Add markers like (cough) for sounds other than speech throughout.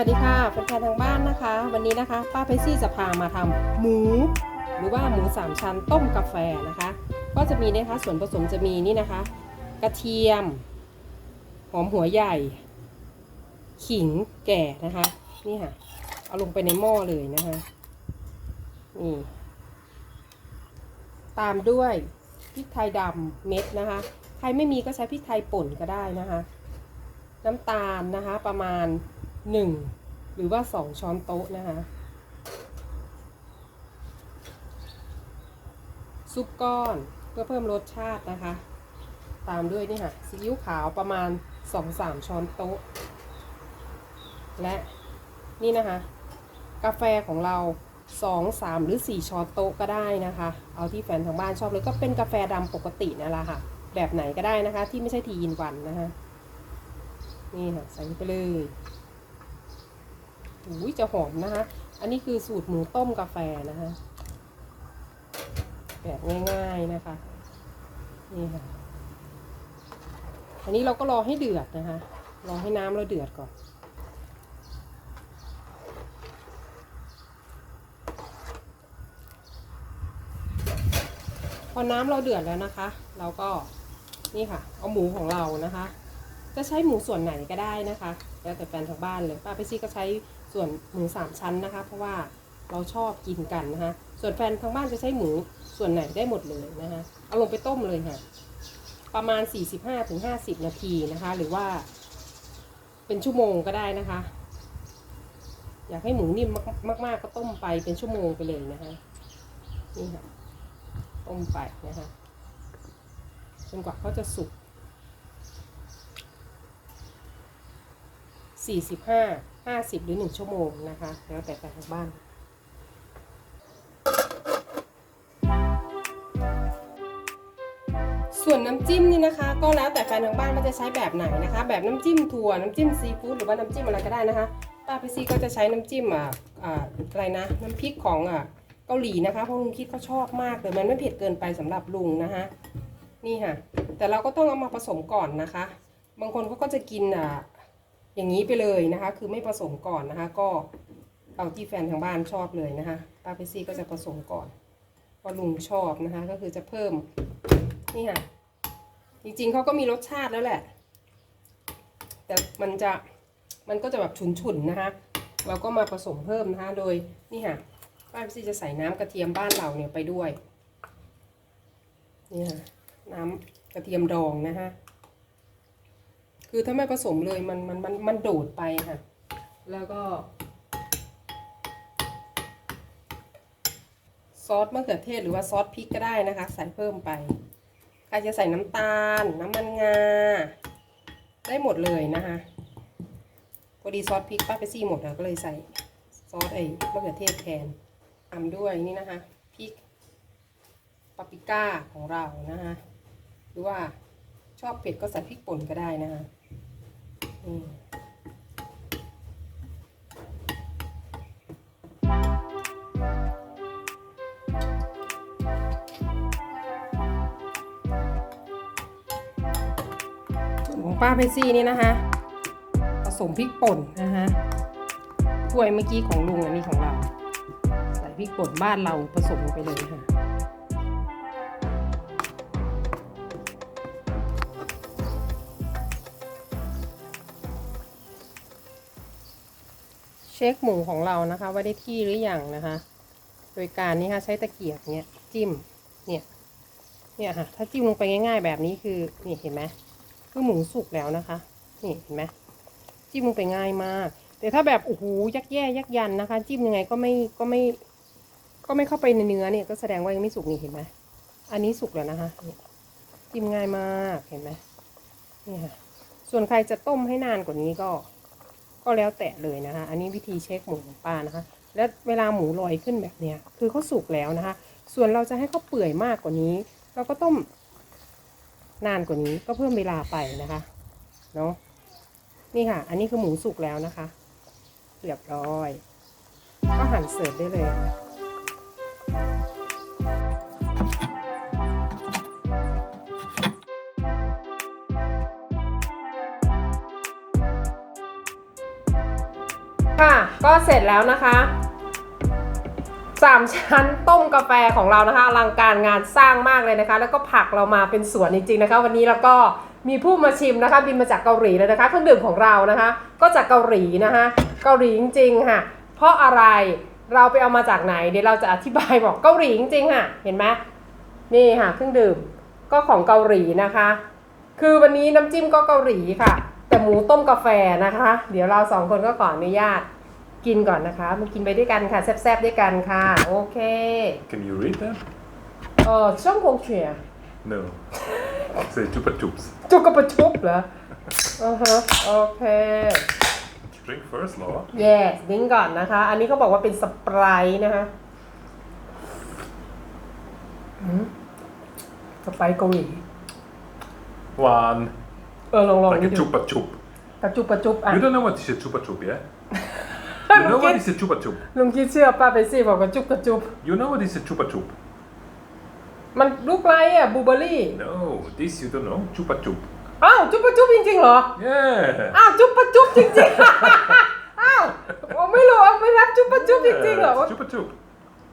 สวัสดีค่ะแฟนๆทางบ้านนะคะ วันนี้นะคะ ป้าเพชซี่จะพามาทำหมู หรือว่าหมูสามชั้นต้มกาแฟนะคะ ก็จะมีนะคะส่วนผสมจะมีนี่นะคะ กระเทียม หอมหัวใหญ่ ขิงแก่นะคะนี่ค่ะ เอาลงไปในหม้อเลยนะคะนี่ตามด้วยพริกไทยดำเม็ดนะคะ ใครไม่มีก็ใช้พริกไทยป่นก็ได้นะคะ น้ำตาลนะคะประมาณ 1 หรือว่า 2 ช้อนโต๊ะนะคะ ซุปก้อนเพื่อเพิ่มรสชาตินะคะ ตามด้วยนี่ค่ะซีอิ๊วขาวประมาณ 2-3 ช้อนโต๊ะ และนี่นะคะ กาแฟของเรา2 3หรือ4ช้อนโต๊ะก็ได้นะคะ เอาที่แฟนทางบ้านชอบเลยก็เป็นกาแฟดำปกตินั่นแหละค่ะ แบบไหนก็ได้นะคะ ที่ไม่ใช่ทีอินวันนะคะ นี่ค่ะใส่ไปเลย อุ้ยจะหอมนะคะ อันนี้คือสูตรหมูต้มกาแฟนะคะแบบง่ายๆนะคะนี่ค่ะ อันนี้เราก็รอให้เดือดนะคะ รอให้น้ำเราเดือดก่อน พอน้ำเราเดือดแล้วนะคะ เราก็นี่ค่ะ เอาหมูของเรานะคะ จะใช้หมูส่วนไหนก็ได้นะคะ แล้วแต่แฟนทางบ้านเลยป้าไปซี่ก็ใช้ ส่วนหมูสามชั้นนะคะ เพราะว่าเราชอบกินกันนะคะส่วนแฟนทางบ้านจะใช้หมูส่วนไหนได้หมดเลยนะคะเอาลงไปต้มเลยค่ะ ประมาณ 45-50 นาทีนะคะ หรือว่า เป็นชั่วโมงก็ได้นะคะ อยากให้หมูนิ่มมาก ๆ ก็ต้มไปเป็นชั่วโมงไปเลยนะคะนี่ค่ะต้มไปนะคะจนกว่าเขาจะสุก45 50 หรือ 1 ชั่วโมงนะคะ แล้วแต่แต่ทางบ้านส่วนน้ำจิ้มนี่นะคะ ก็แล้วแต่แฟนทางบ้านมันจะใช้แบบไหนนะคะ แบบน้ำจิ้มถั่วน้ำจิ้มซีฟู้ดหรือว่าน้ำจิ้มอะไรก็ได้นะคะป้าพิซี่ก็จะใช้น้ำจิ้มอ่าอ่าอะไรนะ น้ำพริกของอ่าเกาหลีนะคะเพราะลุงคิดเขาชอบมากเลยมันไม่เผ็ดเกินไปสำหรับลุงนะคะนี่ค่ะ แต่เราก็ต้องเอามาผสมก่อนนะคะ บางคนเขาก็จะกินอ่า อย่างนี้ไปเลยนะคะ คือไม่ผสมก่อนนะคะ ก็เอาที่แฟนทางบ้านชอบเลยนะคะป้าพิซี่ก็จะผสมก่อนเพราะลุงชอบนะคะ ก็คือจะเพิ่มนี่ค่ะจริงๆเขาก็มีรสชาติแล้วแหละ แต่มันจะมันก็จะแบบฉุนๆนะคะ เราก็มาผสมเพิ่มนะคะ โดยนี่ค่ะป้าพิซี่จะใส่น้ำกระเทียมบ้านเราเนี่ยไปด้วยนี่ค่ะน้ำกระเทียมดองนะคะ คือถ้าไม่ผสมเลยมันมันมันมันโดดไปค่ะ แล้วก็ ซอสมะเขือเทศหรือว่าซอสพริกก็ได้นะคะ ใส่เพิ่มไปใครจะใส่น้ำตาล น้ำมันงา ได้หมดเลยนะคะพอดีซอสพริกป้าไปซี่หมดแล้วก็เลยใส่ซอสไอ้มะเขือเทศแทนตาด้วยนี่นะคะพริกปาปริก้าของเรานะคะหรือว่าชอบเผ็ดก็ใส่พริกป่นก็ได้นะคะ ของป้าเพซี่นี่นะคะ ผสมพริกป่นนะคะถ้วยเมื่อกี้ของลุงอันนี้ของเรา ใส่พริกป่นบ้านเราผสมลงไปเลยค่ะ ช็คหมูของเรานะคะ ว่าได้ที่หรืออยังนะคะ โดยการนี้ค่ะใช้ตะเกียบเนี่ยจิ้มเนี่ยเนี่ยค่ะ ถ้าจิ้มลงไปง่าย ๆ แบบนี้คือนี่เห็นไหมคือหมูสุกแล้วนะคะ นี่เห็นไหมจิ้มลงไปง่ายมาก แต่ถ้าแบบโอ้โหยักแย่ยักยันนะคะ จิ้มยังไงก็ไม่ก็ไม่ ก็ไม่เข้าไปในเนื้อเนี่ยก็แสดงว่ายังไม่สุกนี่เห็นไหมอันนี้สุกแล้วนะคะจิ้มง่ายมากเห็นไหมนี่ค่ะส่วนใครจะต้มให้นานกว่านี้ก็ ก็แล้วแต่เลยนะคะ อันนี้วิธีเช็คหมูของป้านะคะ และเวลาหมูลอยขึ้นแบบเนี้ยคือเขาสุกแล้วนะคะ ส่วนเราจะให้เขาเปื่อยมากกว่านี้ เราก็ต้มนานกว่านี้ก็เพิ่มเวลาไปนะคะเนาะนี่ค่ะ อันนี้คือหมูสุกแล้วนะคะเรียบร้อย ก็หั่นเสิร์ฟได้เลย ค่ะ ก็เสร็จแล้วนะคะสามชั้นต้มกาแฟของเรานะคะอลังการงานสร้างมากเลยนะคะ แล้วก็ผักเรามาเป็นสวนจริงๆนะคะ วันนี้เราก็มีผู้มาชิมนะคะ บินมาจากเกาหลีเลยนะคะ เครื่องดื่มของเรานะคะ ก็จากเกาหลีนะคะ เกาหลีจริงๆค่ะ เพราะอะไรเราไปเอามาจากไหนเดี๋ยวเราจะอธิบายบอกเกาหลีจริงๆค่ะ เห็นไหมนี่ค่ะเครื่องดื่มก็ของเกาหลีนะคะ คือวันนี้น้ำจิ้มก็เกาหลีค่ะ หมูต้มกาแฟนะคะ เดี๋ยวเราสองคนก็ขออนุญาตกินก่อนนะคะมากินไปด้วยกันค่ะแซ่บๆด้วยกันค่ะ โอเค Can you read that? เออช่องคงเฉีย No. Say chupa chups. จุกกระปะชุบเหรออือฮะโอเค Drink first, Laura. yes ดิ้งก่อนนะคะ อันนี้เขาบอกว่าเป็นสไปรท์นะคะอืมสไปรท์เกาหลี One. เออลองลอง Like นี่ a ดู chupa chup. กระจุบกระจุบอะ You don't know what is a chupa chup, yeah? You know what is a chupa chup? ลุงคิดเชื่อป้าไปสิบอกกระจุบกระจุบ You know what is a chupa chup? มันลูกไรอะบูเบอรี่ No, this you don't know. Chupa chup. อ้าวจุบปะจุบจริงๆเหรอ Yeah. อ้าวจุบปะจุบจริงๆ อ้าวผมไม่รู้เอาไม่รับจุบปะจุบจริงๆเหรอ Yeah, Chupa chup.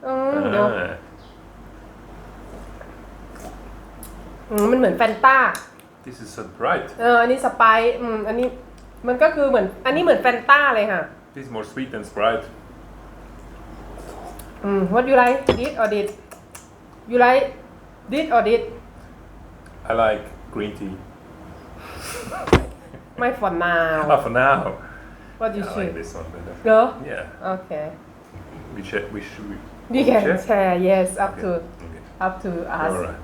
อืมเดี๋ยว Ah. อืมมันเหมือนแฟนต้า This is so bright. เอออันนี้สไปซ์อืมอันนี้มันก็คือเหมือนอันนี้เหมือนแฟนต้าเลยค่ะ This is more sweet than Sprite. อืม what you like this or this you like this or this I like green tea. (laughs) ไม่ for now Ah, for now. what you I choose like this one better. เหรอ Yeah. โอเค We should. We should. We, you can share? share yes up to Okay. up to us All right.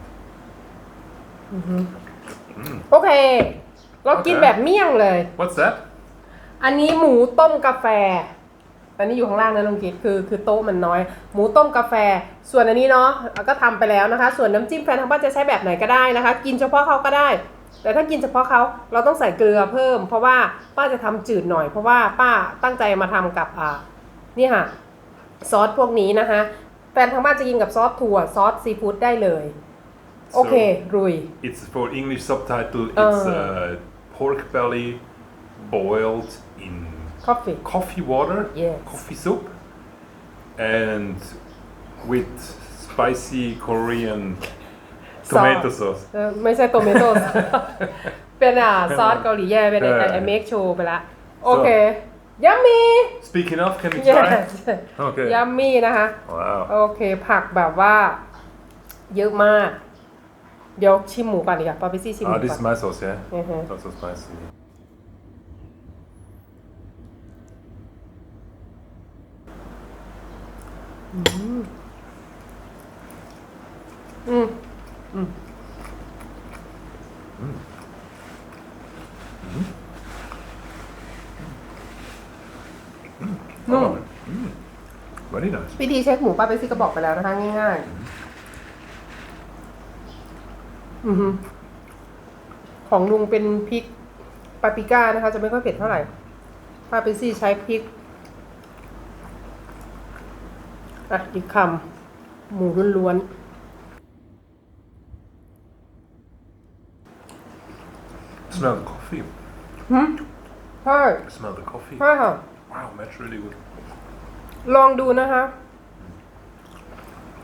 โอเค เรากินโอเคแบบเมี่ยงเลย What's that? อันนี้หมูต้มกาแฟ อันนี้อยู่ข้างล่างนะลุงกิตคือคือโต๊ะมันน้อย หมูต้มกาแฟ ส่วนอันนี้เนาะก็ทำไปแล้วนะคะ ส่วนน้ำจิ้มแฟนทางบ้านจะใช้แบบไหนก็ได้นะคะ กินเฉพาะเขาก็ได้ แต่ถ้ากินเฉพาะเขาเราต้องใส่เกลือเพิ่ม เพราะว่าป้าจะทำจืดหน่อย เพราะว่าป้าตั้งใจมาทำกับอ่านี่ค่ะ ซอสพวกนี้นะคะ แฟนทางบ้านจะกินกับซอสถั่วซอสซีฟู้ดได้เลย โอเค รุย It's for English subtitle. It's Uh. uh, pork belly boiled in คอฟฟี่ coffee water, Yes. coffee soup, and with spicy Korean tomato sauce. เออไม่ใช่โตเมโต้เป็นอ่าซอสเกาหลีแย่เป็นไอเออไอเมคโชว์ไปละ โอเค ยัมมี่ Speaking of, can we เย้ try? Okay. ยัมมี่นะคะ Wow. โอเค ผักแบบว่า เยอะมาก เดี๋ยวชิมหมูก่อนดีกว่าปาปิซี่ชิมหมู Ah, this ก่อ is น my sauce, yeah. Mhm. Not so spicy. อืมอืมนุ่ม Mm. Very nice. วิธีเช็คหมูป้าเปซี่ก็บอกไปแล้วนะคะง่ายๆ อือฮึของลุงเป็นพริกปาปริก้านะคะ จะไม่ค่อยเผ็ดเท่าไหร่ป้าเปซี่ใช้พริก อะอีกคำหมูล้วน Smell the coffee. ๆหืมใช่ Smell the coffee. ใช่ค่ะ Wow, that's really good. ลองดูนะคะ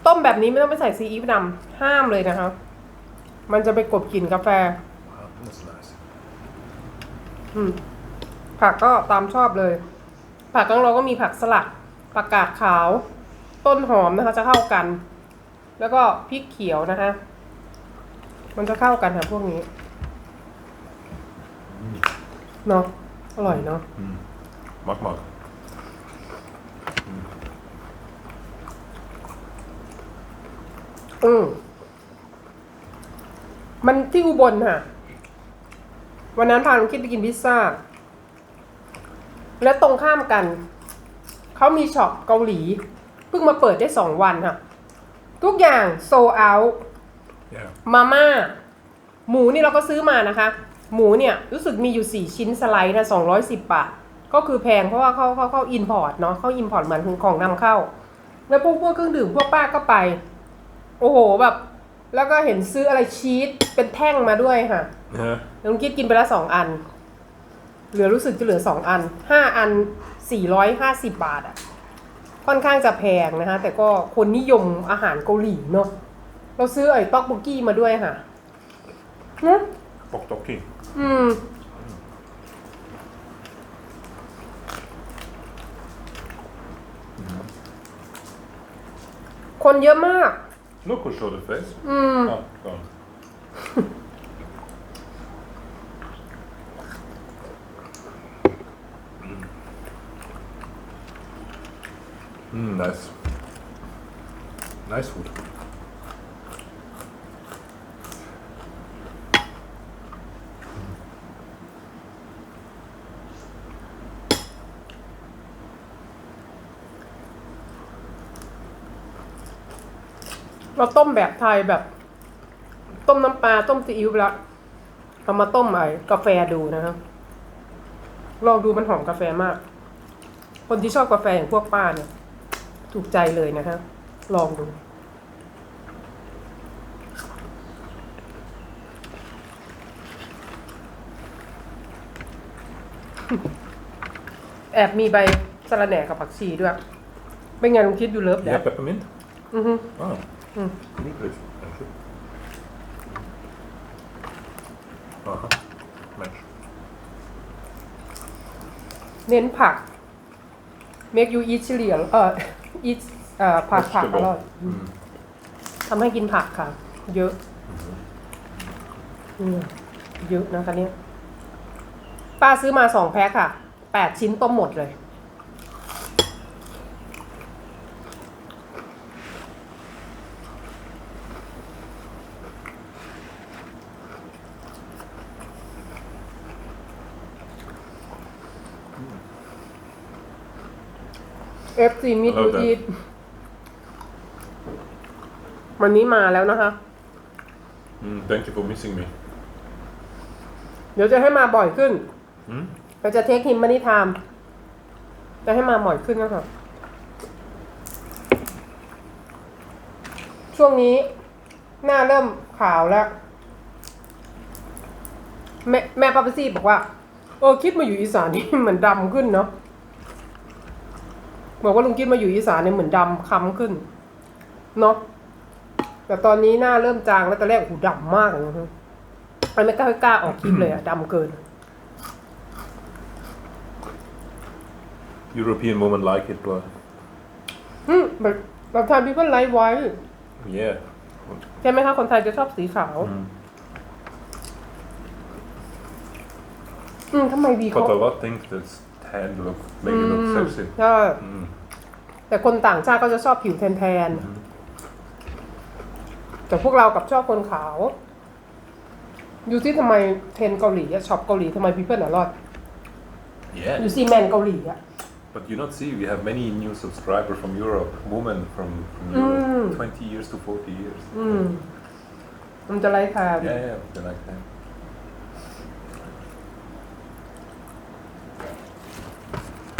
ต้มแบบนี้ไม่ต้องไปใส่ซีอิ๊วดำห้ามเลยนะคะ มันจะไปกลบกลิ่นกาแฟ Wow, that's nice. อืมผักก็ตามชอบเลย ผักของเราก็มีผักสลัดผักกาดขาว ต้นหอมนะคะ จะเข้ากัน แล้วก็พริกเขียวนะคะ มันจะเข้ากันค่ะพวกนี้เนาะอร่อยเนาะ Mak mak. อืม มันที่อุบลค่ะ วันนั้นพาลุงคิดไปกินพิซซ่า แล้วตรงข้ามกัน เขามีช็อปเกาหลี เพิ่งมาเปิดได้สองวันค่ะ ทุกอย่างโซเอา Yeah. มาม่า หมูนี่เราก็ซื้อมานะคะ หมูเนี่ยรู้สึกมีอยู่สี่ชิ้นสไลด์นะสองร้อยสิบบาท ก็คือแพงเพราะว่าเขาเขาเขาอินพอร์ตเนาะเขาอินพอร์ตเหมือนของนำเข้า แล้วพวกพวกเครื่องดื่มพวกป้าก็ไป โอ้โหแบบ แล้วก็เห็นซื้ออะไรชีสเป็นแท่งมาด้วยค่ะ Yeah. ลุงคิดกินไปแล้วสองอัน เหลือรู้สึกจะเหลือสองอันห้าอัน450บาทอะค่อนข้างจะแพงนะคะ แต่ก็คนนิยมอาหารเกาหลีเนาะเราซื้อไอ้ต๊อกบุกี้มาด้วยค่ะนะ Bok Tokki. อืม คนเยอะมาก Look who showed the face. อืม Oh. Mm, nice. Nice food. เราต้มแบบไทยแบบ ต้มน้ำปลาต้มซีอิ๊วไปแล้วเอามาต้มไอ้กาแฟดูนะครับลองดูมันหอมกาแฟมาก คนที่ชอบกาแฟอย่างพวกป้าเนี่ย ถูกใจเลยนะฮะลองดู แอบมีใบสะระแหน่กับผักชีด้วยเป็นไงลุงคิดดูเลิฟแด Yeah, ด peppermint. อือ ฮึ Oh. Mm. Good, please. Thank you. Uh-huh. Nice. เน้นผัก make you eat เฉลี่ยเอ่อ eat เอ่อผักผักอร่อย Mm. ทำให้กินผักค่ะ เยอะเนี่ยเยอะนะคะเนี่ยป้าซื้อมาสองแพ็คค่ะแปดชิ้นต้มหมดเลย เอฟซีมิด Hello ยู there. อีทวันนี้มาแล้วนะคะ Mm, thank you for missing me. เดี๋ยวจะให้มาบ่อยขึ้น Mm? เราจะเทคฮิมมานี่ไทม์จะให้มาบ่อยขึ้นนะคะช่วงนี้ หน้าเริ่มขาวแล้ว แม่แม่ปาปาซี่บอกว่า เออคิดมาอยู่อีสานนี่เหมือนดำขึ้นเนาะ บอกว่าลุงคิดมาอยู่อีสานเนี่ยเหมือนดำค้ำขึ้นเนาะแต่ตอนนี้หน้าเริ่มจางแล้วตอนแรกหูดำมากเลยนะฮะไอ้ไม่กล้ากล้าออกคลิปเลยอะดำเกิน European women like it, but อืมแบบแบบทานพี่เปิ้ลไลท์ไว้ yeah. ใช่ไหมคะคนไทยจะชอบสีขาว Mm. อืมทำไมวีเขา But a lot think that tan look make it look อืม sexy. ใช่ Mm. แต่คนต่างชาติก็จะชอบผิวแทนๆแต่พวกเรากับชอบคนขาวดูที่ทำไมเทรนเกาหลีอะช็อปเกาหลีทำไมพี่เปิ้ลอะรอด Yeah. ดูซีแมนเกาหลีอะ But you not see, we have many new subscribers from Europe, women from, from Mm. Europe, 20 years to 40 years. อืม มันจะไล่ทาง Yeah, yeah, they like that.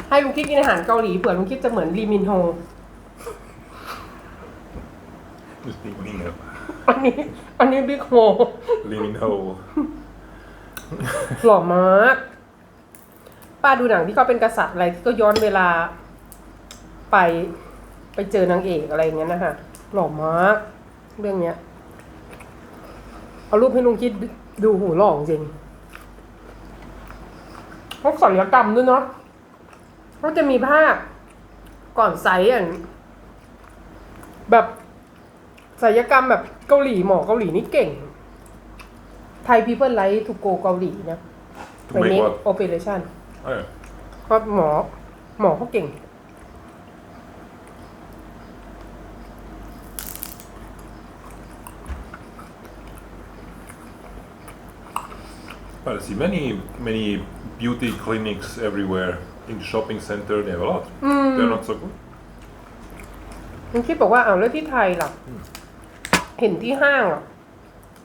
ให้ลุงคิดกินอาหารเกาหลีเผื่อลุงคิดจะเหมือนลีมินโฮ Leaning up. อันนี้ อันนี้บิ๊กโฮ Leaning ho. หล่อมากป้าดูหนังที่เขาเป็นกษัตริย์อะไรที่ก็ย้อนเวลาไปไปเจอนางเอกอะไรอย่างเงี้ยนะคะหล่อมาก เรื่องเนี้ย เอารูปให้ลุงคิดดูหูหล่อจริงเขาศัลยกรรมด้วยเนาะ เขาจะมีภาพก่อนใสอย่างแบบศัลยกรรมแบบเกาหลีหมอเกาหลีนี่เก่ง ไทยพีเพิลไลท์ทูโกเกาหลีนะ To ไป make เน็ก what? โอเปอเรชั่น Oh, yeah. เพราะหมอหมอเขาเก่ง But I see many, many beauty clinics everywhere. In the shopping center, they have a lot. They're not so good. มันคิดบอกว่าเอาแล้วที่ไทยล่ะ เห็นที่ห้างอะ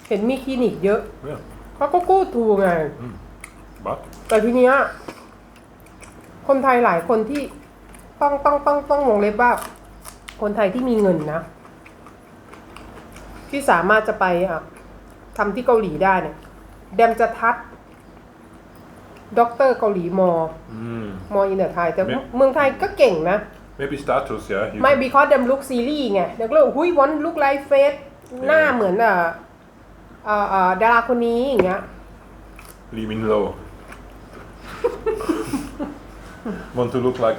เห็นมีคลินิกเยอะ Yeah. เขาก็กู้ทูไง But แต่ทีเนี้ยคนไทยหลายคนที่ต้องต้องต้องต้องวงเล็บว่า คนไทยที่มีเงินนะ ที่สามารถจะไปอะทำที่เกาหลีได้เนี่ยแดมจะทัด ด็อกเตอร์เกาหลีมอ Mm. มออินเตอร์ไทยแต่ไม่ เมืองไทยก็เก่งนะ Maybe status, yeah. You ไม่ can- because them look ซีรีส์ไงเด็กเลยหุ้ยวันลุกไลฟ์เฟสหน้าเหมือนอะอ่าอ่าดาราคนนี้อย่างเงี้ย Lee Min Lo. Want to look like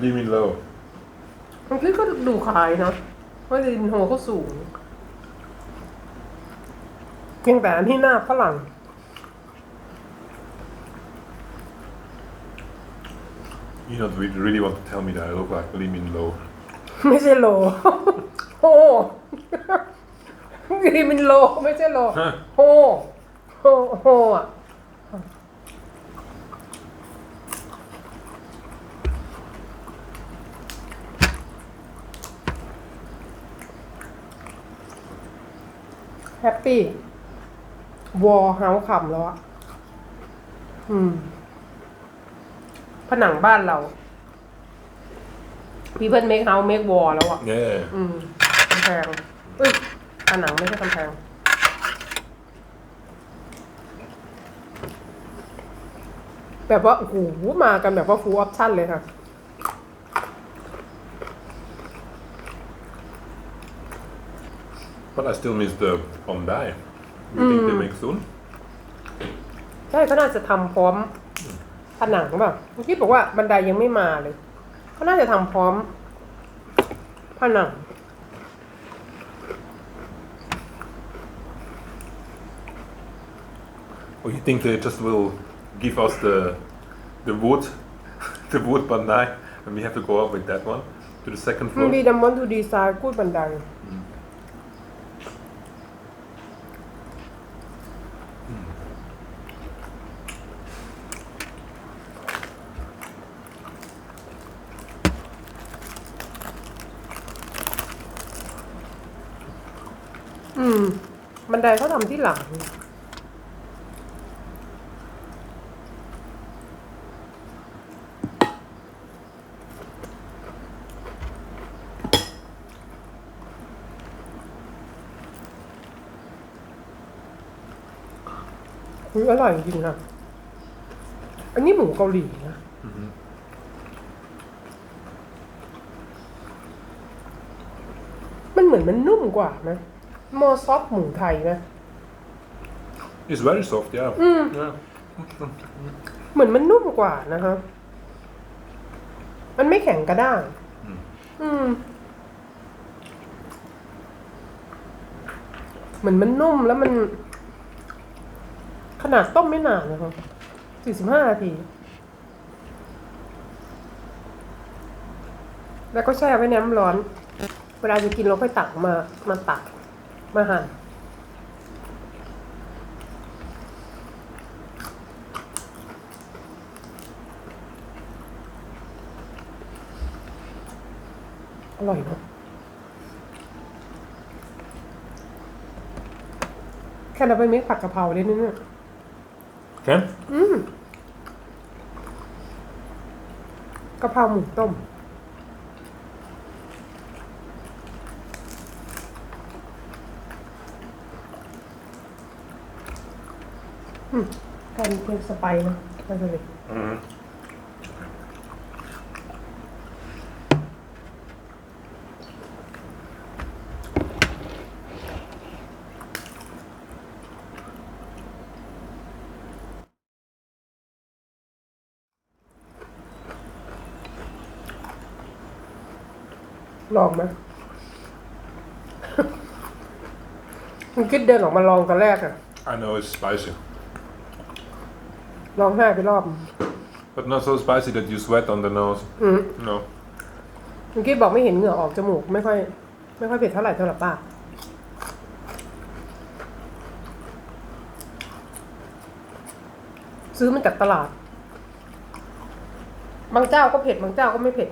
Lee Min Lo. มันคือก็ดูคล้ายเนาะเพราะลินโฮเขาสูง เพียงแต่อันที่หน้าฝรั่ง You don't re- really want to tell me that I look like Lee Min Lo. ไม่ใช่โล โฮลิมินโล ไม่ใช่โล ฮะ โฮ โฮ โฮอะ แฮปปี้ วอเฮาขำแล้วอะอืม ผนังบ้านเราพีเพิลเมคเฮาเมควอแล้วอะ Yeah. อืมกำแพงเอ้ยผนังไม่ใช่กำแพง แบบว่าโอ้โหมากันแบบว่า full option เลยค่ะ But I still miss the Bondi. You think they make soon? ใช่เขาน่าจะทำพร้อม ผนังแบบเมื่อกี้บอกว่าบันไดยังไม่มาเลยเขาน่าจะทำพร้อมผนัง Or you think they just will give us the the wood, the wood Bondi, and we have to go up with that one to the second มัน floor? ดีดัมมอนดูดีไซน์กูดบันไดอืม บั นไดเขาทำที่หลังอุ๊ยอร่อยจริงๆค่ะอันนี้หมูเกาหลีนะมันเหมือนมันนุ่มกว่านะ มอซอฟหมูไทยนะ It's very soft, yeah. Yeah. เหมือนมันนุ่มกว่านะคะมันไม่แข็งกระด้าง อืม เหมือนมันนุ่มแล้วมัน ขนาดต้มไม่นานนะคะสี่สิบห้านาที แล้วก็แช่ไว้ในน้ำร้อน เวลาจะกินเราค่อยตักมา มาตัก มาหั่นอร่อยเนอะแค่เราไปเมคผัดกะเพราได้นี่เนี่ย Okay. อืมกะเพราหมูต้ม อืมแทนเป็นสไปซ์นะไม่เป็นไร Mhm. ลองไหมมันคิดเดินออกมาลองตอนแรกอะ I know it's spicy, ลองห้าไปรอบ but not so spicy that you sweat on the nose. อืม No. มันคิดบอกไม่เห็นเหงื่อออกจมูก ไม่ค่อย ไม่ค่อยเผ็ดเท่าไหร่เท่าไหร่ป้า ซื้อมันจากตลาด บางเจ้าก็เผ็ด บางเจ้าก็ไม่เผ็ด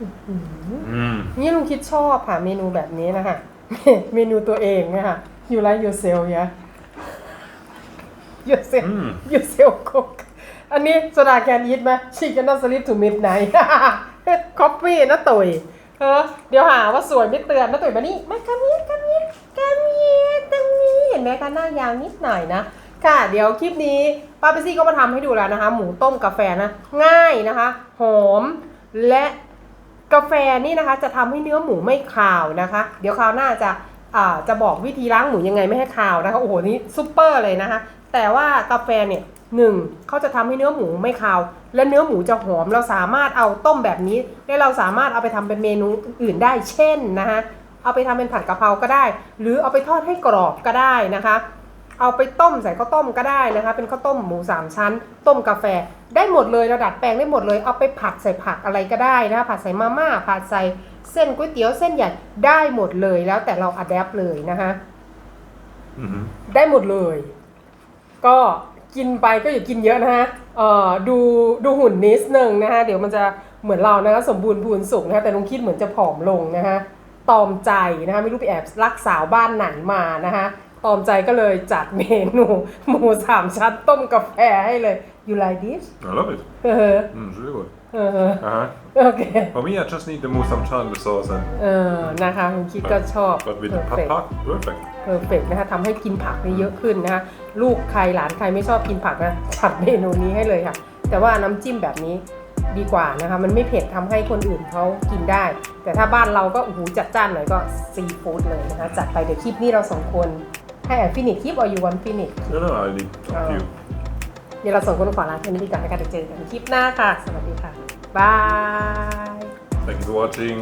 อ Mm. นี่ลุง คิดชอบค่ะเมนูแบบนี้นะคะเมนูตัวเองนะคะ you like yourself yeah yourself อืม yourself cook อันนี้โซดาแกนยิดไหม she cannot sleep to midnight coffee นะตุ๋ยเออเดี๋ยวหาว่าสวยไม่เตือนนะตุ๋ยมานี่มากันนี้กันนี้กันนี้ตรงนี้เห็นไหมคะหน้ายาวนิดหน่อยนะค่ะ เดี๋ยวคลิปนี้ป้าเปซี่ก็มาทำให้ดูแล้วนะคะ หมูต้มกาแฟนะ ง่ายนะคะ หอมและ กาแฟนี่นะคะจะทำให้เนื้อหมูไม่คาวนะคะ เดี๋ยวคราวหน้าจะอ่าจะบอกวิธีล้างหมูยังไงไม่ให้คาวนะคะโอ้โหนี่ซุปเปอร์เลยนะคะ แต่ว่ากาแฟเนี่ยหนึ่งเขาจะทำให้เนื้อหมูไม่คาว และเนื้อหมูจะหอมเราสามารถเอาต้มแบบนี้ และเราสามารถเอาไปทำเป็นเมนูอื่นได้เช่นนะคะเอาไปทำเป็นผัดกะเพราก็ได้ หรือเอาไปทอดให้กรอบก็ได้นะคะ เอาไปต้มใส่ข้าวต้มก็ได้นะคะ เป็นข้าวต้มหมูสามชั้น ต้มกาแฟ ได้หมดเลยเราดัดแปลงได้หมดเลย เอาไปผัดใส่ผักอะไรก็ได้นะคะผัดใส่มาม่าผัดใส่เส้นก๋วยเตี๋ยวเส้นใหญ่ได้หมดเลยแล้วแต่เราอัดแอปเลยนะคะ Mhm. ได้หมดเลย ก็กินไปก็อย่ากินเยอะนะฮะเอ่อดูดูหุ่นนิดนึงนะคะเดี๋ยวมันจะเหมือนเรานะคะสมบูรณ์พูนสุขนะคะแต่ลุงคิดเหมือนจะผอมลงนะคะตอมใจนะคะไม่รู้ไปแอบรักสาวบ้านไหนมานะคะ ตอมใจก็เลยจัดเมนูหมูสามชั้นต้มกาแฟให้เลย you like this I love it. เออ Mm, it's really good. เออ Uh-huh. โอเค For me, I just need the mousse chan with sauce and เออนะคะลุงคิดก็ชอบ but with the perfect pad pak, perfect. เพอร์เฟกนะคะทำให้กินผักได้เยอะขึ้นนะคะลูกใครหลานใครไม่ชอบกินผักนะจัดเมนูนี้ให้เลยค่ะ แต่ว่าน้ำจิ้มแบบนี้ดีกว่านะคะ มันไม่เผ็ดทำให้คนอื่นเขากินได้ แต่ถ้าบ้านเราก็โอ้โหจัดจ้านหน่อยก็ซีฟู้ดเลยนะคะ จัดไปเดี๋ยวคลิปนี้เราสองคน ให้แอนฟินิชคลิปเอาอยู่วันฟินิช No, no, I need Oh. thank you. เดี๋ยวเราสองคนขอลาแค่นี้ดีกว่านะคะเดี๋ยวเจอกันคลิปหน้าค่ะ สวัสดีค่ะบาย Thank you for watching.